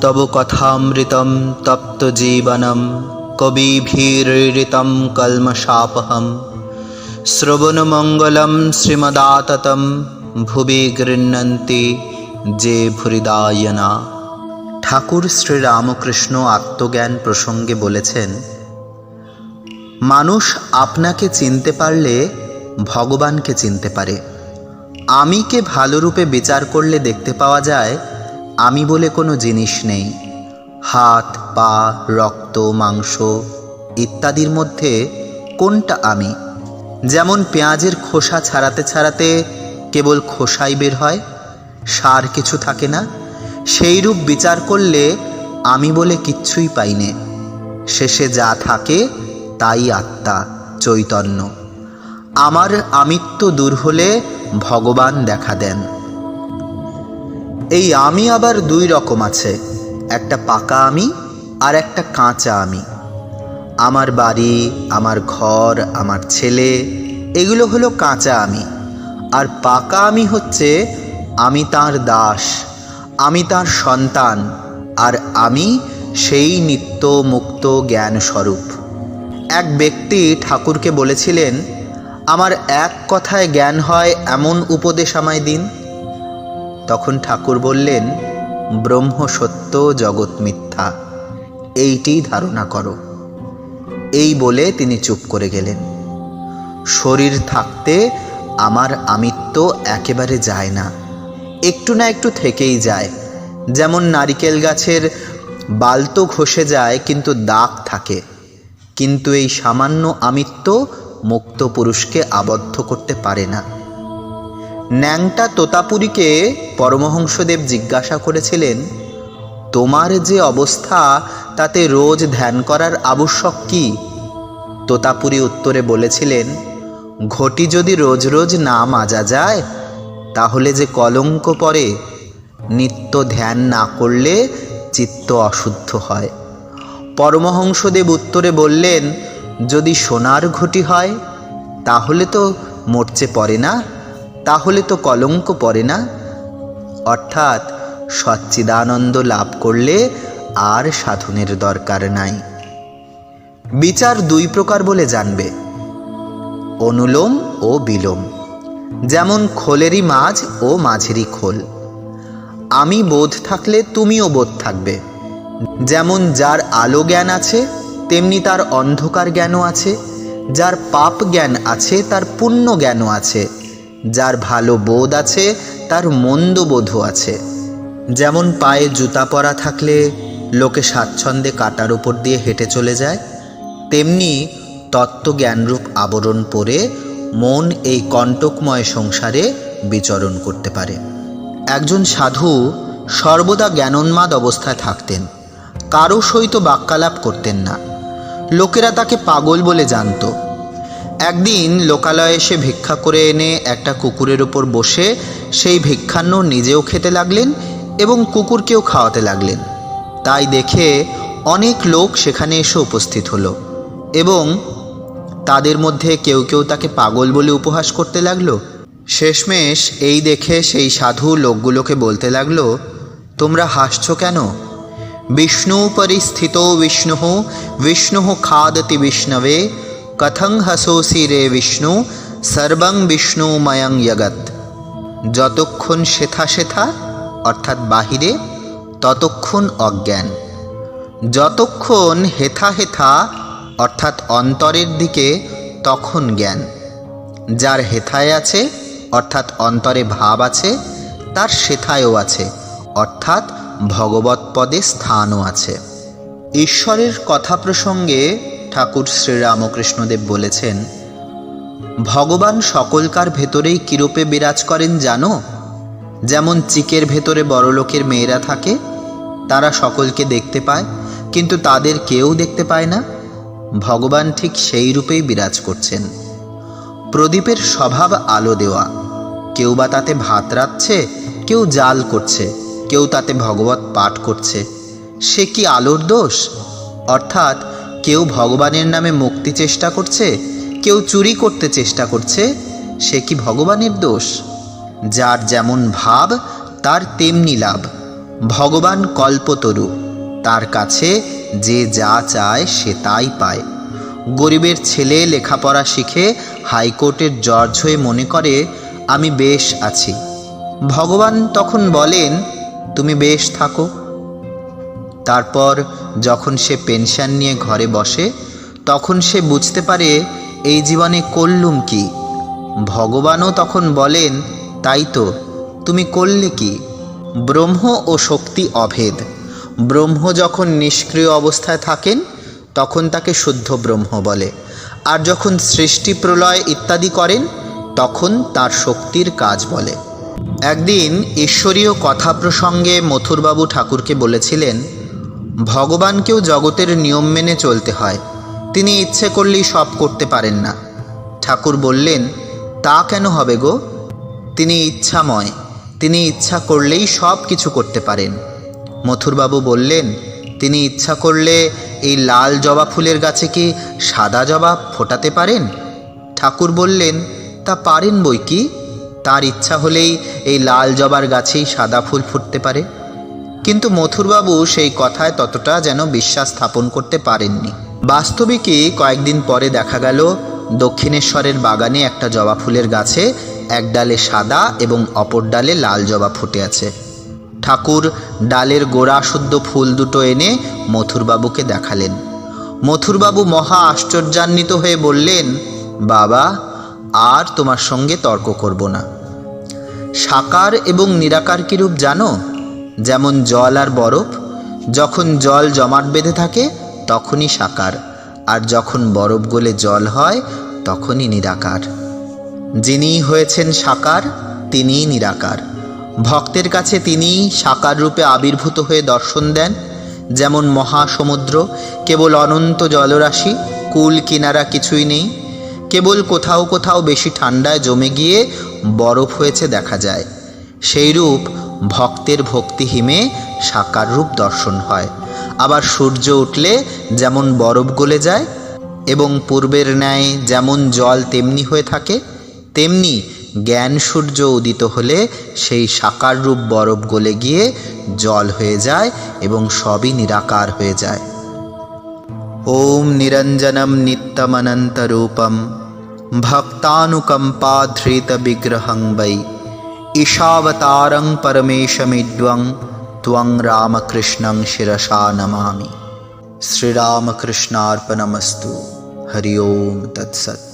তব কথামৃতম তপ্ত জীবনম, কবিভীরিতম কলমশাপহম। শ্রবণমঙ্গলম শ্রীমদাততম, ভুবি গৃহন্তি যে ভুরিদায়না। ঠাকুর শ্রীরামকৃষ্ণ আত্মজ্ঞান প্রসঙ্গে বলেছেন, মানুষ আপনাকে চিনতে পারলে ভগবানকে চিনতে পারে। আমিকে ভালোরূপে বিচার করলে দেখতে পাওয়া যায় আমি বলে কোনো জিনিস নেই। হাত, পা, রক্ত, মাংস ইত্যাদির মধ্যে কোনটা আমি? যেমন পেঁয়াজের খোসা ছাড়াতে ছাড়াতে কেবল খোসাই বের হয়, সার কিছু থাকে না সেই রূপ বিচার করলে আমি বলে কিচ্ছুই পাইনে শেষে যা থাকে তাই আত্মা, চৈতন্য। আমার আমিত্ব দূর হলে ভগবান দেখা দেন। এই আমি আবার দুই রকম আছে, একটা পাকা আমি আর একটা কাঁচা আমি। আমার বাড়ি, আমার ঘর, আমার ছেলে, এগুলো হলো কাঁচা আমি। আর পাকা আমি হচ্ছে আমি তার দাস, আমি তার সন্তান, আর আমি সেই নিত্য মুক্ত জ্ঞান স্বরূপ। এক ব্যক্তি ঠাকুরকে বলেছিলেন, আমার এক কথায় জ্ঞান হয় এমন উপদেশ আমায় দিন। তখন ঠাকুর বললেন, ব্রহ্ম সত্য, জগৎ মিথ্যা। এইটি ধারণা করো। এই বলে তিনি চুপ করে গেলেন। শরীর থাকতে আমার আমিত্ব একেবারে যায় না। একটু না একটু থেকেই যায়। যেমন নারিকেল গাছের বালতো ঘষে যায়, কিন্তু দাগ থাকে। কিন্তু এই সামান্য আমিত্ব মুক্ত পুরুষকে আবদ্ধ করতে পারে না। ন্যাংটা তোতাপুরীকে পরমহংসদেব জিজ্ঞাসা করেছিলেন, তোমার যে অবস্থা, তাতে রোজ ধ্যান করার আবশ্যক কি? তোতাপুরী উত্তরে বলেছিলেন, ঘটি যদি রোজ রোজ না মাজা যায়, তাহলে যে কলঙ্ক পরে নিত্য ধ্যান না করলে চিত্ত অশুদ্ধ হয়। পরমহংসদেব উত্তরে বললেন, যদি সোনার ঘটি হয়, তাহলে তো মরচে পড়ে না? তাহলে তো কলঙ্ক পড়ে না। অর্থাৎ সচ্চিদানন্দ লাভ করলে আর সাধনের দরকার নাই। বিচার দুই প্রকার বলে জানবে, অনুলোম ও বিলোম। যেমন খোলেরই মাঝ ও মাঝেরই খোল। আমি বোধ থাকলে তুমিও বোধ থাকবে। যেমন যার আলো জ্ঞান আছে, তেমনি তার অন্ধকার জ্ঞানও আছে। যার পাপ জ্ঞান আছে, তার পুণ্য জ্ঞানও আছে। যার ভালো বোধ আছে, তার মন্দ বোধও আছে। যেমন পায়ে জুতা পরা থাকলে লোকে স্বাচ্ছন্দ্যে কাটার উপর দিয়ে হেঁটে চলে যায়, তেমনি তত্ত্বজ্ঞানরূপ আবরণ পরে মন এই কণ্টকময় সংসারে বিচরণ করতে পারে। একজন সাধু সর্বদা জ্ঞানোন্মাদ অবস্থায় থাকতেন, কারও সহিত বাক্যালাপ করতেন না। লোকেরা তাকে পাগল বলে জানত একদিন লোকালয়ে এসে ভিক্ষা করে এনে একটা কুকুরের উপর বসে সেই ভিক্ষান্ন নিজেও খেতে লাগলেন এবং কুকুরকেও খাওয়াতে লাগলেন। তাই দেখে অনেক লোক সেখানে এসে উপস্থিত হলো এবং তাদের মধ্যে কেউ কেউ তাকে পাগল বলে উপহাস করতে লাগল। শেষমেশ এই দেখে সেই সাধু লোকগুলোকে বলতে লাগল, তোমরা হাসছো কেন? বিষ্ণু পরিস্থিত বিষ্ণু বিষ্ণু খাদতি বিষ্ণবে। কথং হসোসি রে বিষ্ণু, সর্বং বিষ্ণুময়ং জগৎ যতক্ষণ শেথা শেথা, অর্থাৎ বাহিরে, ততক্ষণ অজ্ঞান। যতক্ষণ হেথা হেথা, অর্থাৎ অন্তরের দিকে, তখন জ্ঞান। যার হেথায় আছে, অর্থাৎ অন্তরে ভাব আছে, তার সেথায়ও আছে, অর্থাৎ ভগবত পদে স্থানও আছে। ঈশ্বরের কথা প্রসঙ্গে ঠাকুর শ্রীরামকৃষ্ণদেব বলেছেন, ভগবান সকলকার ভেতরেই কিরূপে বিরাজ করেন জানো? যেমন চিকের ভেতরে বড়লোকের মেয়েরা থাকে, তারা সকলকে দেখতে পায়, কিন্তু তাদের কেউ দেখতে পায় না। ভগবান ঠিক সেই রূপেই বিরাজ করছেন। প্রদীপের স্বভাব আলো দেওয়া। কেউ বা তাতে ভাত রাখছে কেউ জাল করছে, কেউ তাতে ভগবত পাঠ করছে। সে কি আলোর দোষ? অর্থাৎ কেউ ভগবানের নামে মুক্তি চেষ্টা করছে? কেউ চুরি করতে চেষ্টা করছে? সে কি ভগবানের দোষ? যার যেমন ভাব, তার তেমনি লাভ। ভগবান কল্পতরু, তার কাছে যে যা চায় সে তাই পায়। গরিবের ছেলে লেখাপড়া শিখে হাইকোর্টের জর্জ হয়ে মনে করে, আমি বেশ আছি। ভগবান তখন বলেন, তুমি বেশ থাকো। তারপর যখন সে পেনশন নিয়ে ঘরে বসে, তখন সে বুঝতে পারে এই জীবনে করলুম কি। ভগবানও তখন বলেন, তাই তো, তুমি করলে কি? ব্রহ্ম ও শক্তি অভেদ। ব্রহ্ম যখন নিষ্ক্রিয় অবস্থায় থাকেন, তখন তাকে শুদ্ধ ব্রহ্ম বলে। আর যখন সৃষ্টি প্রলয় ইত্যাদি করেন, তখন তার শক্তির কাজ বলে। একদিন ঈশ্বরীয় কথা প্রসঙ্গে মথুরবাবু ঠাকুরকে বলেছিলেন ভগবানকেও জগতের নিয়ম মেনে চলতে হয়। তিনি ইচ্ছে করলেই সব করতে পারেন না। ঠাকুর বললেন, তা কেন হবে গো? তিনি ইচ্ছাময়। তিনি ইচ্ছা করলেই সব কিছু করতে পারেন। মথুরবাবু বললেন, তিনি ইচ্ছা করলে এই লাল জবা ফুলের গাছে কি সাদা জবা ফোটাতে পারেন? ঠাকুর বললেন, তা পারেন বই কি? তার ইচ্ছা হলেই এই লাল জবার গাছেই সাদা ফুল ফুটতে পারে। কিন্তু মথুরবাবু সেই কথায় ততটা যেন বিশ্বাস স্থাপন করতে পারেননি। বাস্তবিকই কয়েকদিন পরে দেখা গেল, দক্ষিণেশ্বরের বাগানে একটা জবা ফুলের গাছে এক ডালে সাদা এবং অপর ডালে লাল জবা ফুটে আছে। ঠাকুর ডালের গোড়া শুদ্ধ ফুল দুটো এনে মথুরবাবুকে দেখালেন। মথুরবাবু মহা আশ্চর্যান্বিত হয়ে বললেন, বাবা, আর তোমার সঙ্গে তর্ক করব না। সাকার এবং নিরাকার কিরূপ জানো? যেমন জল আর বরফ, যখন জল জমাট বেঁধে থাকে, তখনই সাকার, আর যখন বরফ গলে জল হয়, তখনই নিরাকার। যিনি হয়েছেন সাকার, তিনিই নিরাকার। ভক্তের কাছে তিনি সাকার রূপে আবির্ভূত হয়ে দর্শন দেন, যেমন মহাসমুদ্র, কেবল অনন্ত জলরাশি, কুল কিনারা কিছুই নেই। কেবল কোথাও কোথাও বেশি ঠান্ডায় জমে গিয়ে বরফ হয়েছে দেখা যায়। সেই রূপ ভক্তের ভক্তিহিমে সাকার রূপ দর্শন হয়। আবার সূর্য উঠলে যেমন বরফ গলে যায় এবং পূর্বের ন্যায় যেমন জল তেমনি হয়ে থাকে, তেমনি জ্ঞান সূর্য উদিত হলে সেই সাকার রূপ বরফ গলে গিয়ে জল হয়ে যায় এবং সবই নিরাকার হয়ে যায়। ওম নিরঞ্জনম নিত্যমনন্তরূপম ভক্তানুকম্পাধৃতবিগ্রহং वै ঈশাবতারং পরমেশমিদ্বং ত্বং রামকৃষ্ণং শিরসা নমামি। শ্রীরামকৃষ্ণার্পণমস্তু। হরি ওম তৎসৎ।